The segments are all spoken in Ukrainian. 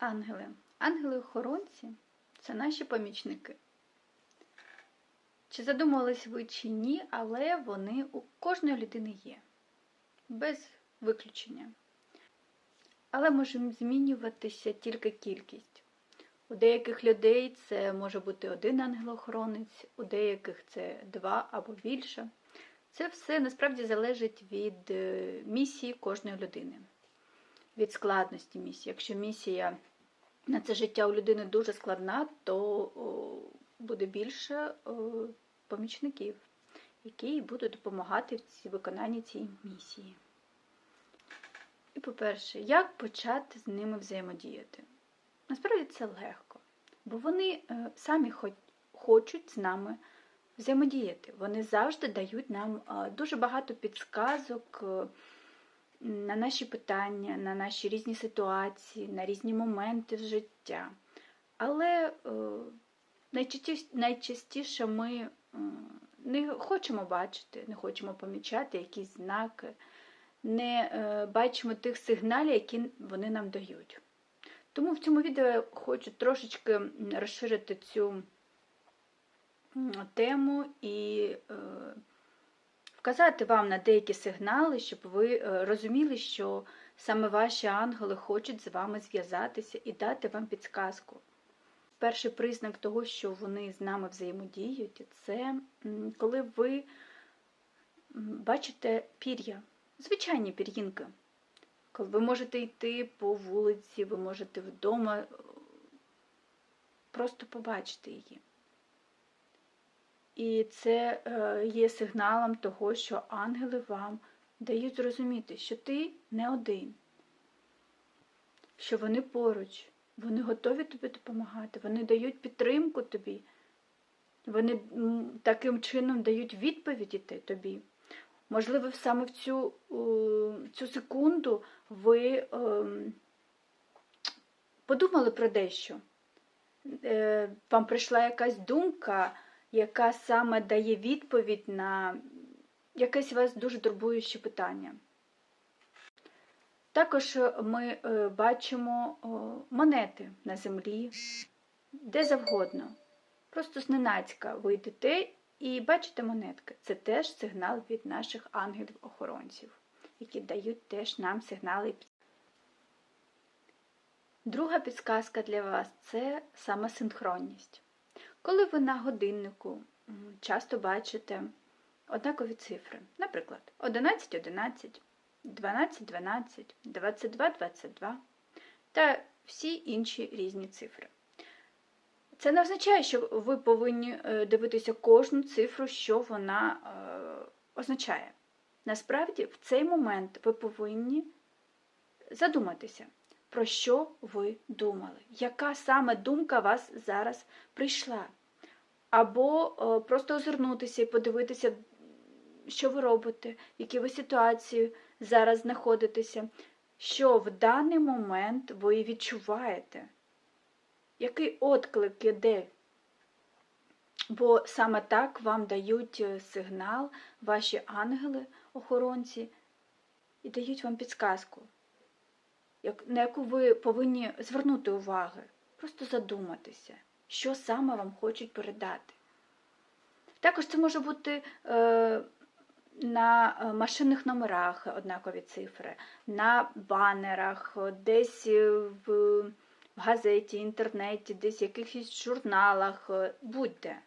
Ангели. Ангели-охоронці це наші помічники. Чи задумувались ви чи ні, але вони у кожної людини є, без виключення. Але може змінюватися тільки кількість. У деяких людей це може бути один ангел-охоронець, у деяких це два або більше. Це все насправді залежить від е, місії кожної людини, від складності місії. Якщо місія на це життя у людини дуже складна, то буде більше помічників, які будуть допомагати в виконанні цієї місії. І, по-перше, як почати з ними взаємодіяти? Насправді це легко, бо вони е, самі хочуть з нами взаємодіяти. Вони завжди дають нам е, дуже багато підсказок е, на наші питання, на наші різні ситуації, на різні моменти в життя. Але найчастіше, найчастіше ми не хочемо бачити, не хочемо помічати якісь знаки, не бачимо тих сигналів, які вони нам дають. Тому в цьому відео я хочу трошечки розширити цю тему і е, вказати вам на деякі сигнали, щоб ви е, розуміли, що саме ваші ангели хочуть з вами зв'язатися і дати вам підсказку. Перший признак того, що вони з нами взаємодіють, це коли ви бачите пір'я, звичайні пір'їнки. Коли ви можете йти по вулиці, ви можете вдома е, просто побачити її. І це е, є сигналом того, що ангели вам дають зрозуміти, що ти не один, що вони поруч, вони готові тобі допомагати, вони дають підтримку тобі, вони таким чином дають відповіді тобі. Можливо, саме в цю цю секунду ви ем, подумали про дещо. Е, вам прийшла якась думка, яка саме дає відповідь на якесь вас дуже турбуюче питання. Також ми е, бачимо монети на землі, де завгодно. Просто зненацька ви йдете і бачите монетки. Це теж сигнал від наших ангелів-охоронців, які дають теж нам сигнали. Друга підсказка для вас це саме синхронність. Коли ви на годиннику часто бачите однакові цифри, наприклад, 11, 11, 12, 12, 22, 22 та всі інші різні цифри. Це не означає, що ви повинні е, дивитися кожну цифру, що вона е, означає. Насправді, в цей момент ви повинні задуматися, про що ви думали, яка саме думка вас зараз прийшла. Або е, просто озирнутися і подивитися, що ви робите, в якій ви ситуації зараз знаходитеся, що в даний момент ви відчуваєте який отклик іде? Бо саме так вам дають е, сигнал ваші ангели-охоронці і дають вам підсказку, на яку ви повинні звернути увагу, просто задуматися, що саме вам хочуть передати. Також це може бути е, на е, машинних номерах однакові цифри, на банерах, десь в в газеті, інтернеті, десь в якихось журналах, е, будь-де.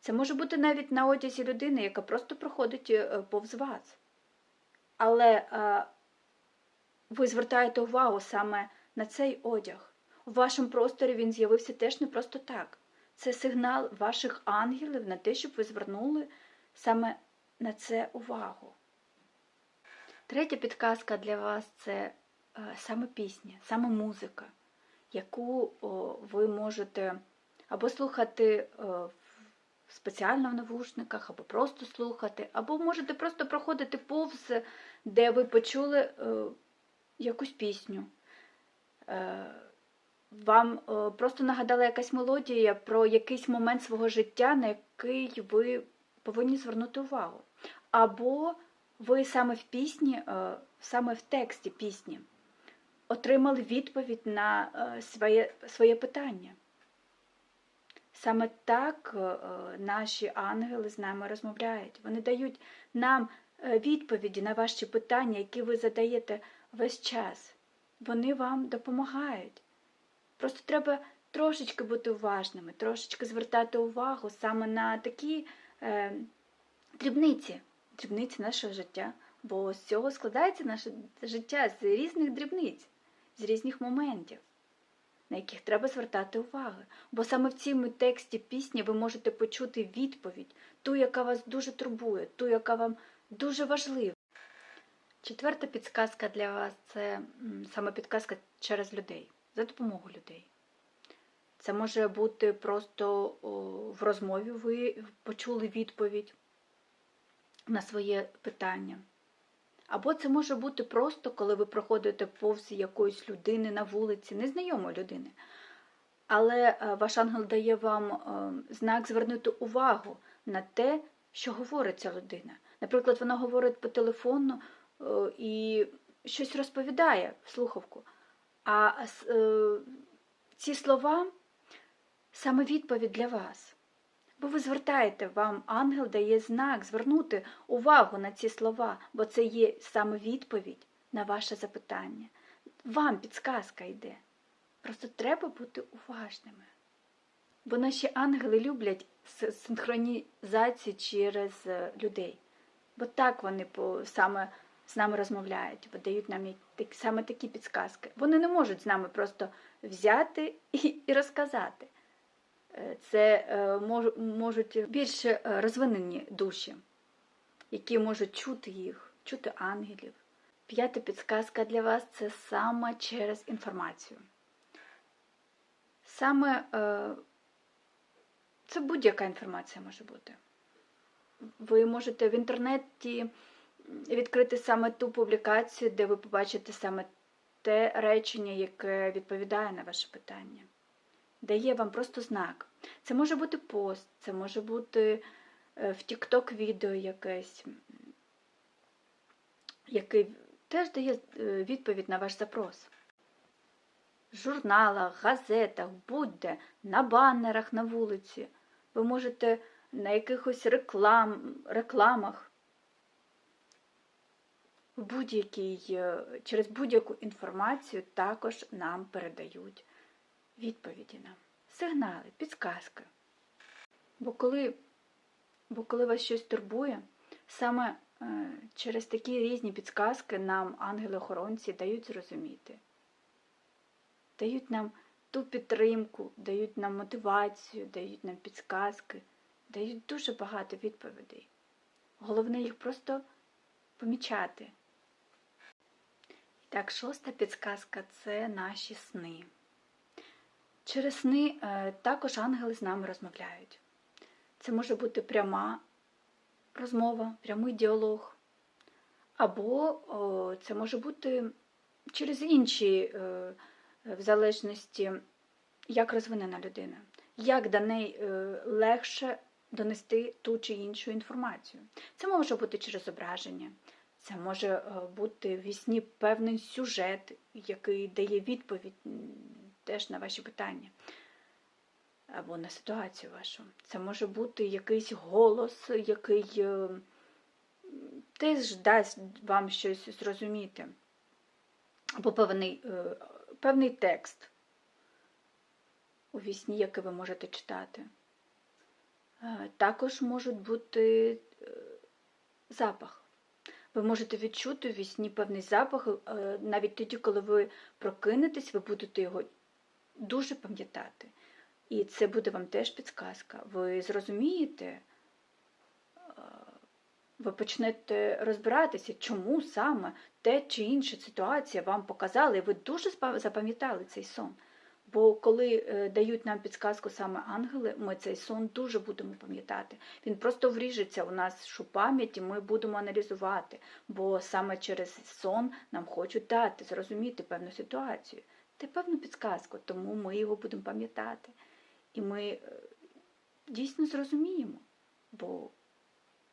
Це може бути навіть на одязі людини, яка просто проходить е, повз вас. Але е, ви звертаєте увагу саме на цей одяг. У вашому просторі він з'явився теж не просто так. Це сигнал ваших ангелів на те, щоб ви звернули саме на це увагу. Третя підказка для вас це саме пісня, саме музика яку ви можете або слухати спеціально в навушниках, або просто слухати, або можете просто проходити повз, де ви почули е, якусь пісню. Е, вам просто нагадала якась мелодія про якийсь момент свого життя, на який ви повинні звернути увагу. Або ви саме в пісні, е, саме в тексті пісні отримали відповідь на е, своє, своє питання. Саме так е, наші ангели з нами розмовляють. Вони дають нам е, відповіді на ваші питання, які ви задаєте весь час. Вони вам допомагають. Просто треба трошечки бути уважними, трошечки звертати увагу саме на такі е, дрібниці, дрібниці нашого життя. Бо з цього складається наше життя з різних дрібниць, з різних моментів, на яких треба звертати увагу. Бо саме в цьому тексті пісні ви можете почути відповідь, ту, яка вас дуже турбує, ту, яка вам дуже важлива. Четверта підсказка для вас це саме підказка через людей, за допомогою людей. Це може бути просто в розмові ви почули відповідь на своє питання. Або це може бути просто, коли ви проходите повз якоїсь людини на вулиці, незнайомої людини. Але е, ваш ангел дає вам е, знак звернути увагу на те, що говорить ця людина. Наприклад, вона говорить по телефону і щось розповідає в слухавку. А е, ці слова саме відповідь для вас. Бо ви звертаєте, вам ангел дає знак звернути увагу на ці слова, бо це є саме відповідь на ваше запитання. Вам підсказка йде. Просто треба бути уважними. Бо наші ангели люблять синхронізацію через е, людей. Бо так вони саме з нами розмовляють, бо дають нам саме такі підсказки. Вони не можуть з нами просто взяти і, і розказати. Е, Це е, можуть більш е, розвинені душі, які можуть чути їх, чути ангелів. П'ята підсказка для вас це саме через інформацію. Саме це будь-яка інформація може бути. Ви можете в інтернеті відкрити саме ту публікацію, де ви побачите саме те речення, яке відповідає на ваше питання дає вам просто знак. Це може бути пост, це може бути е, в TikTok відео якесь, який теж дає е, відповідь на ваш запрос. В журналах, газетах, будь-де, на банерах на вулиці. Ви можете на якихось реклам, рекламах, в будь-якій, е, через будь-яку інформацію також нам передають відповіді нам, сигнали, підсказки. Бо коли, бо коли вас щось турбує, саме е, через такі різні підсказки нам ангели-охоронці дають зрозуміти, дають нам ту підтримку, дають нам мотивацію, дають нам підсказки, дають дуже багато відповідей. Головне їх просто помічати. Так, шоста підсказка це наші сни. Через сни е, також ангели з нами розмовляють. Це може бути пряма розмова, прямий діалог. Або це може бути через інші, е, в залежності, як розвинена людина, як до неї е, легше донести ту чи іншу інформацію. Це може бути через зображення, це може е, бути в вісні певний сюжет, який дає відповідь теж на ваші питання або на ситуацію вашу. Це може бути якийсь голос, який е, теж дасть вам щось зрозуміти, або певний, е, певний текст у вісні, який ви можете читати. Також можуть бути запах. Ви можете відчути у вісні певний запах, е, навіть тоді, коли ви прокинетесь, ви будете його дуже пам'ятати. І це буде вам теж підсказка. Ви зрозумієте, е, ви почнете розбиратися, чому саме те чи інша ситуація вам показала, і ви дуже запам'ятали цей сон. Бо коли е, дають нам підсказку саме ангели, ми цей сон дуже будемо пам'ятати. Він просто вріжеться у нашу пам'ять, і ми будемо аналізувати, бо саме через сон нам хочуть дати, зрозуміти певну ситуацію, та певну підсказку, тому ми його будемо пам'ятати. І ми е, дійсно зрозуміємо, бо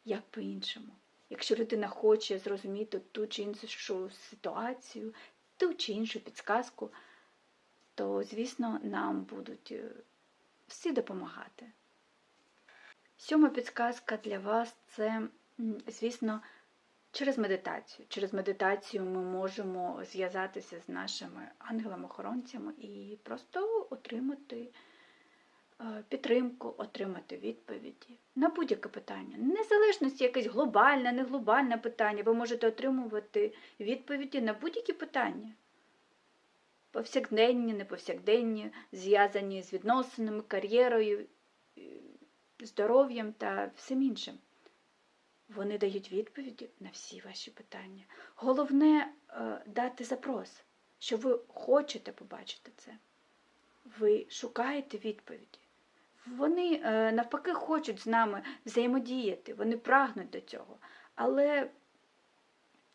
як по-іншому. Якщо людина хоче зрозуміти ту чи іншу ситуацію, ту чи іншу підсказку, то, звісно, нам будуть е, всі допомагати. Сьома підсказка для вас це, звісно, через медитацію. Через медитацію ми можемо зв'язатися з нашими ангелами-охоронцями і просто отримати е, підтримку, отримати відповіді на будь-яке питання. Незалежності якесь глобальне, не глобальне питання. Ви можете отримувати відповіді на будь-які питання. Повсякденні, неповсякденні, зв'язані з відносинами, кар'єрою, е, здоров'ям та всім іншим. Вони дають відповіді на всі ваші питання. Головне е, дати запрос, що ви хочете побачити це. Ви шукаєте відповіді. Вони е, навпаки хочуть з нами взаємодіяти, вони прагнуть до цього. Але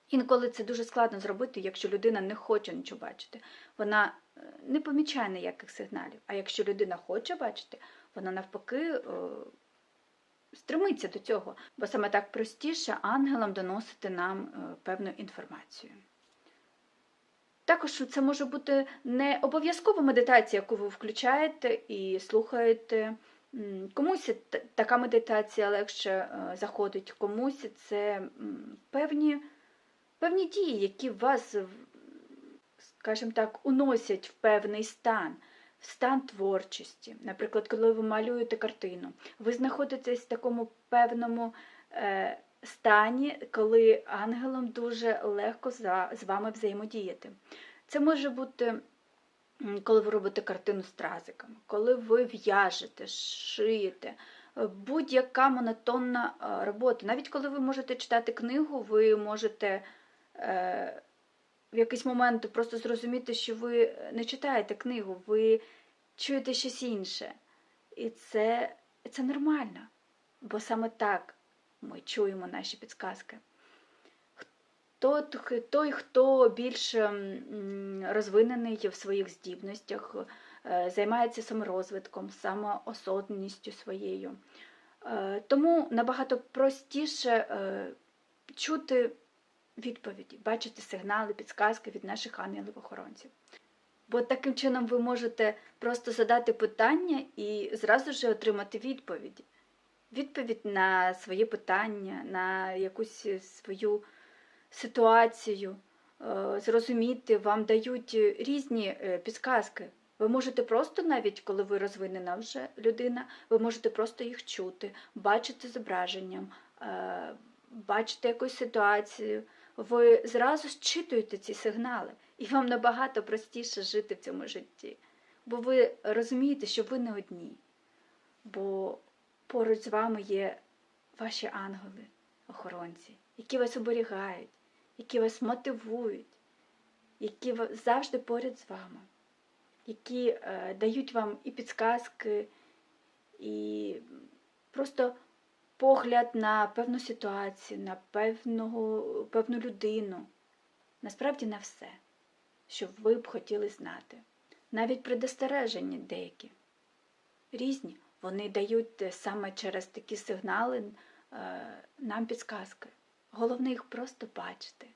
інколи це дуже складно зробити, якщо людина не хоче нічого бачити. Вона е, не помічає ніяких сигналів. А якщо людина хоче бачити, вона навпаки е, стремиться до цього, бо саме так простіше ангелам доносити нам е, певну інформацію. Також це може бути не обов'язкова медитація, яку ви включаєте і слухаєте. Комусь така медитація легше заходить, комусь це певні, певні дії, які вас, скажімо так, уносять в певний стан, в стан творчості. Наприклад, коли ви малюєте картину, ви знаходитесь в такому певному е, стані, коли ангелам дуже легко за, з вами взаємодіяти. Це може бути, коли ви робите картину стразиками, коли ви в'яжете, шиєте. Будь-яка монотонна е, робота. Навіть коли ви можете читати книгу, ви можете в якийсь момент просто зрозуміти, що ви не читаєте книгу, ви чуєте щось інше. І це, це нормально, бо саме так ми чуємо наші підсказки. Той, хто більш м, розвинений в своїх здібностях, е, займається саморозвитком, самоособністю своєю. Е, Тому набагато простіше е, чути відповіді, бачити сигнали, підсказки від наших ангелів-охоронців. Бо таким чином ви можете просто задати питання і зразу ж отримати відповіді. Відповідь на своє питання, на якусь свою ситуацію, е, зрозуміти, вам дають різні е, підсказки. Ви можете просто, навіть коли ви розвинена вже людина, ви можете просто їх чути, бачити зображенням, е, бачити якусь ситуацію. Ви зразу зчитуєте ці сигнали, і вам набагато простіше жити в цьому житті. Бо ви розумієте, що ви не одні, бо поруч з вами є ваші ангели, охоронці, які вас оберігають, які вас мотивують, які завжди поряд з вами, які е, дають вам і підсказки, і просто погляд на певну ситуацію, на певного, певну людину, насправді на все, що ви б хотіли знати. Навіть предостереження деякі різні, вони дають е, саме через такі сигнали е, нам підсказки. Головне їх просто бачити.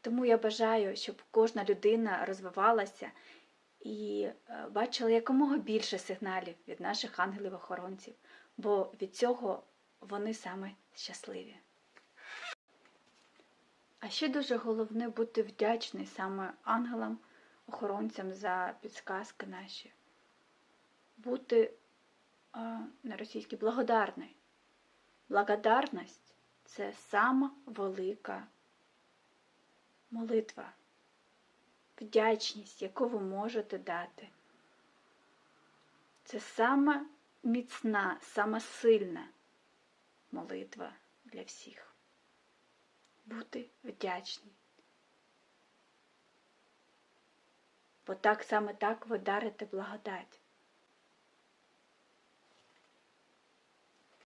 Тому я бажаю, щоб кожна людина розвивалася і е, бачила якомога більше сигналів від наших ангелів-охоронців, бо від цього вони саме щасливі. А ще дуже головне бути вдячний саме ангелам-охоронцям за підсказки наші. Бути на російській благодарний. Благодарність це сама велика молитва, вдячність, яку ви можете дати. Це сама міцна, сама сильна молитва для всіх. Бути вдячні. Бо так саме так ви дарите благодать.